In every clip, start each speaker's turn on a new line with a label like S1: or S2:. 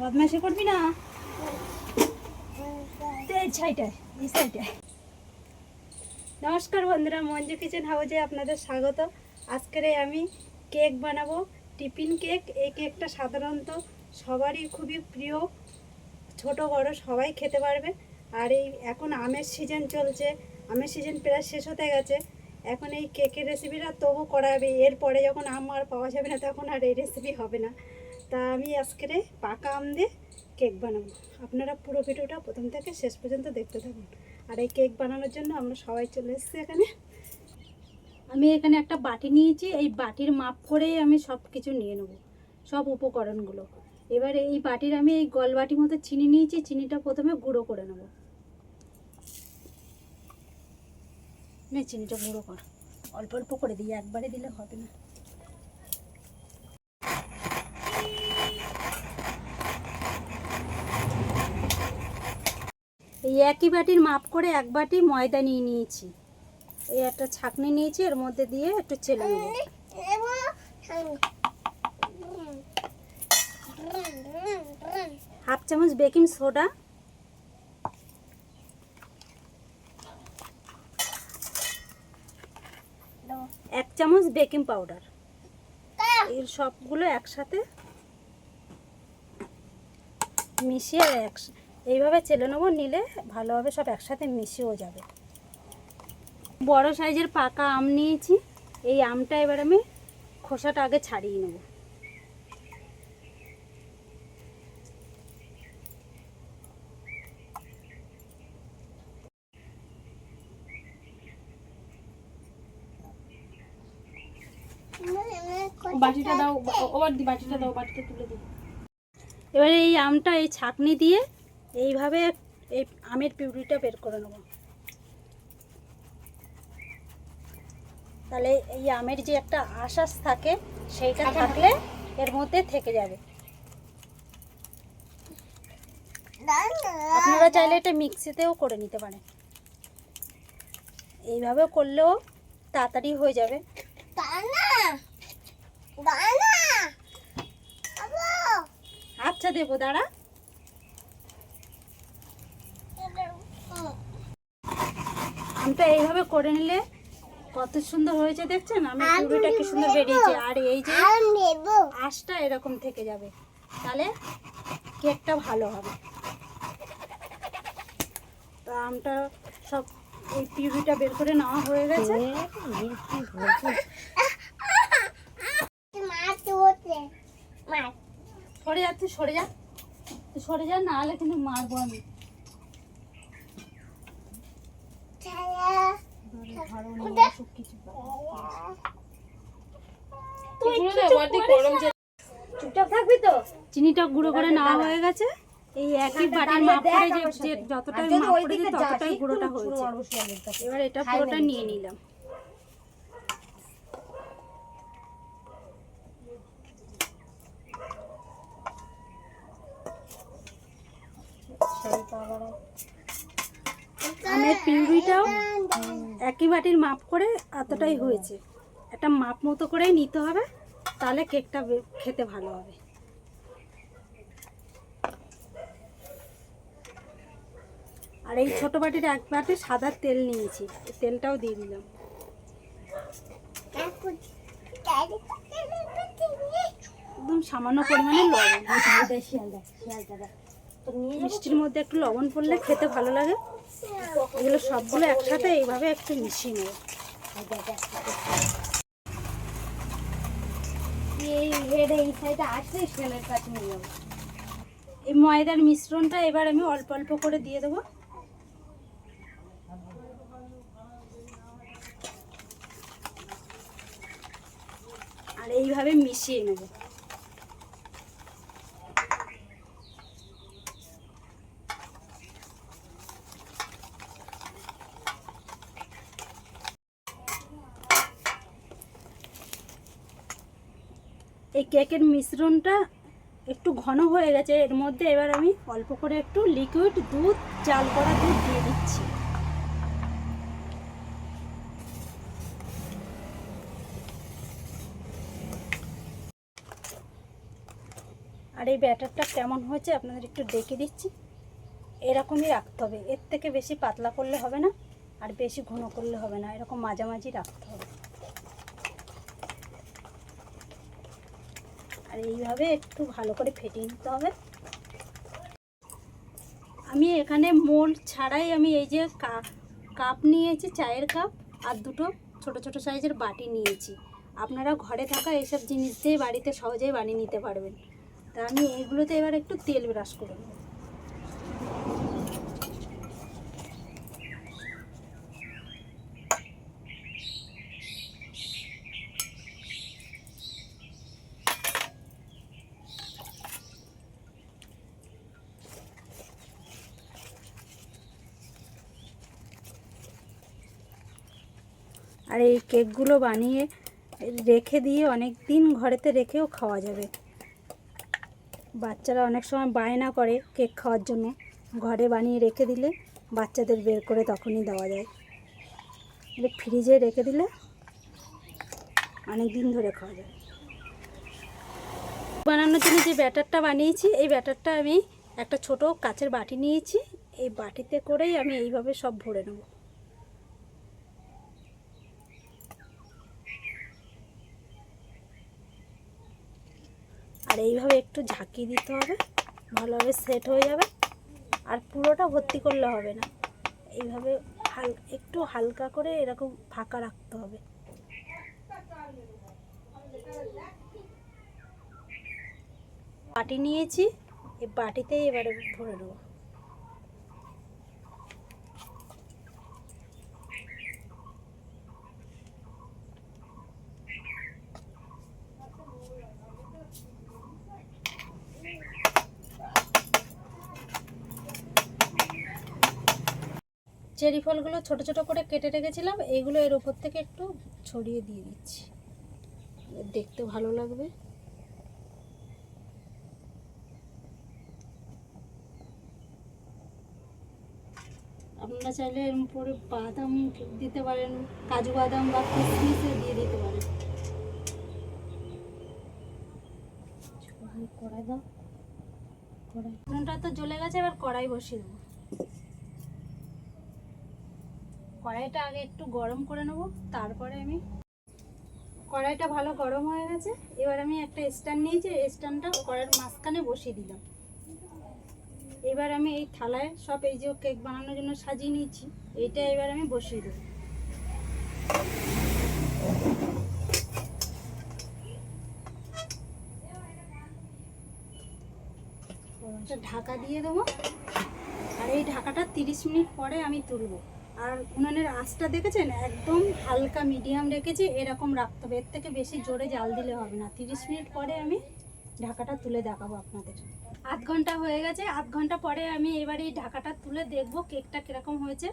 S1: বদমাশি করবি না? নমস্কার বন্ধুরা, মঞ্জু কিচেন হাউজে আপনাদের স্বাগত। আজকের আমি কেক বানাবো, টিফিন কেক। এই কেকটা সাধারণত সবারই খুবই প্রিয়। ছোট, বড়, সবাই খেতে পারবে। আর এই এখন আমের সিজন চলছে আমের সিজন প্রায় শেষ হতে গেছে। এখন এই কেকের রেসিপিটা তবু করা হবে এরপরে যখন আম আর পাওয়া যাবে না, তখন আর এই রেসিপি হবে না। তা আমি আজকের পাকা আম দিয়ে কেক বানাবো। আপনারা পুরো ভিডিওটা প্রথম থেকে শেষ পর্যন্ত দেখতে থাকুন। আর এই কেক বানানোর জন্য আমরা সবাই চলে এসেছি এখানে। আমি এখানে একটা বাটি নিয়েছি, এই বাটির মাপ করেই আমি সব কিছু নিয়ে নেব, সব উপকরণগুলো। এবারে এই বাটির আমি এই গল বাটি মতো চিনি নিয়েছি, চিনিটা প্রথমে গুঁড়ো করে নেব। নে, চিনিটা গুঁড়ো কর। অল্প অল্প করে দিই একবারে দিলে হবে না। এই একই বাটির মাপ করে এক বাটি ময়দা নিয়ে নিয়েছি। এই একটা ছাকনি নিয়েছি, এর মধ্যে দিয়ে একটু চেলে হাফ চামচ বেকিং সোডা এক চামচ বেকিং পাউডার। এর সবগুলো একসাথে মিশিয়ে এক এইভাবে চেলে নেব নিলে ভালোভাবে সব একসাথে মিশিয়েও যাবে। বড় সাইজের পাকা আম নিয়েছি এই আমটা এবার আমি খোসাটা আগে ছাড়িয়ে নেব।
S2: বাটিটা দাও ওবার দি বাটিটা দাও বাটিটা তুলে দিই।
S1: এবারে এই আমটা এই ছাকনি দিয়ে এইভাবে এই আমের পিউরিটা বের করে নেব। তাহলে এই আমের যে একটা আশ্বাস থাকে সেইটা থাকলে এর মধ্যে থেকে যাবে। আপনারা চাইলে এটা মিক্সিতেও করে নিতে পারেন। এইভাবে করলেও তাড়াতাড়ি হয়ে যাবে। আচ্ছা দেবো দাঁড়া। আমটা এইভাবে করে নিলে কত সুন্দর হয়েছে দেখছেন? আমি পুরোটা কি সুন্দর বেরিয়েছে। আর এই যে আঁশটা এরকম থেকে যাবে। তাহলে কেকটা ভালো হবে। তো আমটা সব এই পিউরিটা বের করে নেওয়া হয়ে গেছে। সরে যা তুই সরে যা। তুই সরে যা না হলে কিন্তু মারবো আমি। চিনিটা গুঁড়ো করে নেওয়া হয়ে গেছে। এই একই বাটির মাপ করে যে মাপ করেছি ততটাই গুঁড়োটা হয়েছে। এবার এটা পুরোটা নিয়ে নিলাম। আমের পিউরিটাও একই বাটির মাপ করে এতটাই হয়েছে। একটা মাপ মতো করেই নিতে হবে তাহলে কেকটা খেতে ভালো হবে। আর এই ছোট বাটির এক বাটি সাদা তেল নিয়েছি তেলটাও দিয়ে দিলাম। একদম সামান্য পরিমাণে লবণ। মিষ্টির মধ্যে একটু লবণ পড়লে খেতে ভালো লাগে। এগুলো সবগুলো একসাথে এইভাবে একটু মিশিয়ে নেব।
S2: এই
S1: ময়দার মিশ্রণটা এবার আমি অল্প অল্প করে দিয়ে দেবো। আর এইভাবে মিশিয়ে নেব। এই কেকের মিশ্রণটা একটু ঘন হয়ে গেছে, এর মধ্যে এবার আমি অল্প করে একটু লিকুইড দুধ, চাল করা দুধ দিয়ে দিচ্ছি। আর এই ব্যাটারটা কেমন হয়েছে আপনাদের একটু দেখে দিচ্ছি। এরকমই রাখতে হবে, এর থেকে বেশি পাতলা করলে হবে না, আর বেশি ঘন করলে হবে না, এরকম মাঝামাঝি রাখতে হবে। আর এইভাবে একটু ভালো করে ফেটিয়ে নিতে হবে। আমি এখানে মোল ছাড়াই আমি এই যে কাপ নিয়েছি, চায়ের কাপ, আর দুটো ছোট ছোট সাইজের বাটি নিয়েছি। আপনারা ঘরে থাকা এইসব জিনিস দিয়ে বাড়িতে সহজেই বানিয়ে নিতে পারবেন। তা আমি এইগুলোতে এবার একটু তেল ব্রাশ করে নেব। আর এই কেকগুলো বানিয়ে রেখে দিয়ে অনেক দিন ঘরেতে রেখেও খাওয়া যাবে। বাচ্চারা অনেক সময় বায়না করে কেক খাওয়ার জন্য। ঘরে বানিয়ে রেখে দিলে বাচ্চাদের বের করে তখনই দেওয়া যায়। এটা ফ্রিজে রেখে দিলে অনেক দিন ধরে খাওয়া যায়। বানানোর জন্য যে ব্যাটারটা বানিয়েছি, এই ব্যাটারটা আমি একটা ছোট কাচের বাটি নিয়েছি। এই বাটিতে করেই আমি এইভাবে সব ভরে নেব। আর এইভাবে একটু ঝাঁকি দিতে হবে, ভালোভাবে সেট হয়ে যাবে। আর পুরোটা ভর্তি করলে হবে না। এইভাবে হাল, একটু হালকা করে এরকম ফাঁকা রাখতে হবে। বাটি নিয়েছি এই বাটিতেই এবারে ভরে নেব। চেরি ফলগুলো ছোট ছোট করে কেটে রেখেছিলাম এইগুলো এর উপর থেকে একটু ছড়িয়ে দিয়ে দিচ্ছি। দেখতে ভালো লাগবে। আপনারা চাইলে এর উপরে বাদাম দিতে পারেন কাজু বাদাম বা কিশমিশও দিয়ে দিতে পারেন। কড়াই দাও। কড়াই। তো জ্বলে গেছে এবার কড়াই বসিয়ে দেবো। কড়াইটা আগে একটু গরম করে নেব, তারপরে আমি কড়াইটা ভালো গরম হয়ে গেছে, এবার আমি একটা স্ট্যান্ড নিয়েছি স্ট্যান্ডটা কড়াইয়ের মাঝখানে বসিয়ে দিলাম। এবার আমি এই থালায় সব এই যে কেক বানানোর জন্য সাজিয়ে নিয়েছি, এইটা এবার আমি বসিয়ে দেবো। ঢাকা দিয়ে দেবো, আর এই ঢাকাটা তিরিশ মিনিট পরে আমি তুলবো। আর উনানের আঁচটা দেখেছেন? একদম হালকা মিডিয়াম রেখেছি, এরকম রাখতে হবে। এর থেকে বেশি জোরে জাল দিলে হবে না। তিরিশ মিনিট পরে আমি ঢাকাটা তুলে দেখাবো আপনাদের। আধ ঘণ্টা হয়ে গেছে। আধ ঘণ্টা পরে আমি এবার এই ঢাকাটা তুলে দেখব কেকটা কীরকম হয়েছে।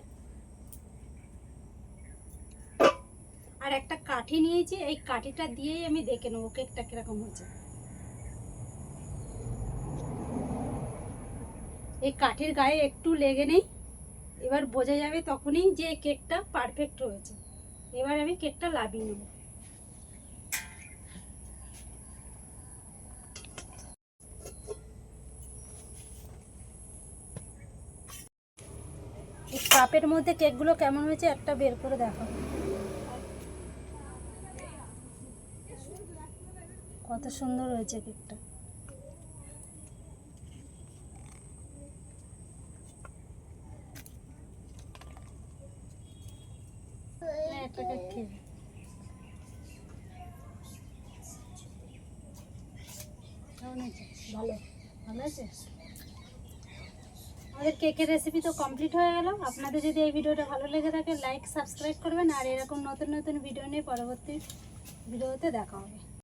S1: আর একটা কাঠি নিয়েছি। এই কাঠিটা দিয়েই আমি দেখে নেব কেকটা কীরকম হয়েছে। এই কাঠের গায়ে একটু লেগে নেই। এবার বোঝা যাবে তখনই যে কেকটা পারফেক্ট হয়েছে। এবার আমি কেকটা লাভিয়ে নেব। কাপের মধ্যে কেকগুলো কেমন হয়েছে একটা বের করে দেখাবো কত সুন্দর হয়েছে কেকটা নে, আমাদের কেকের রেসিপি তো কমপ্লিট হয়ে গেল। আপনাদের যদি এই ভিডিওটা ভালো লেগে থাকে লাইক সাবস্ক্রাইব করবেন। আর এরকম নতুন নতুন ভিডিও নিয়ে পরবর্তী ভিডিওতে দেখা হবে।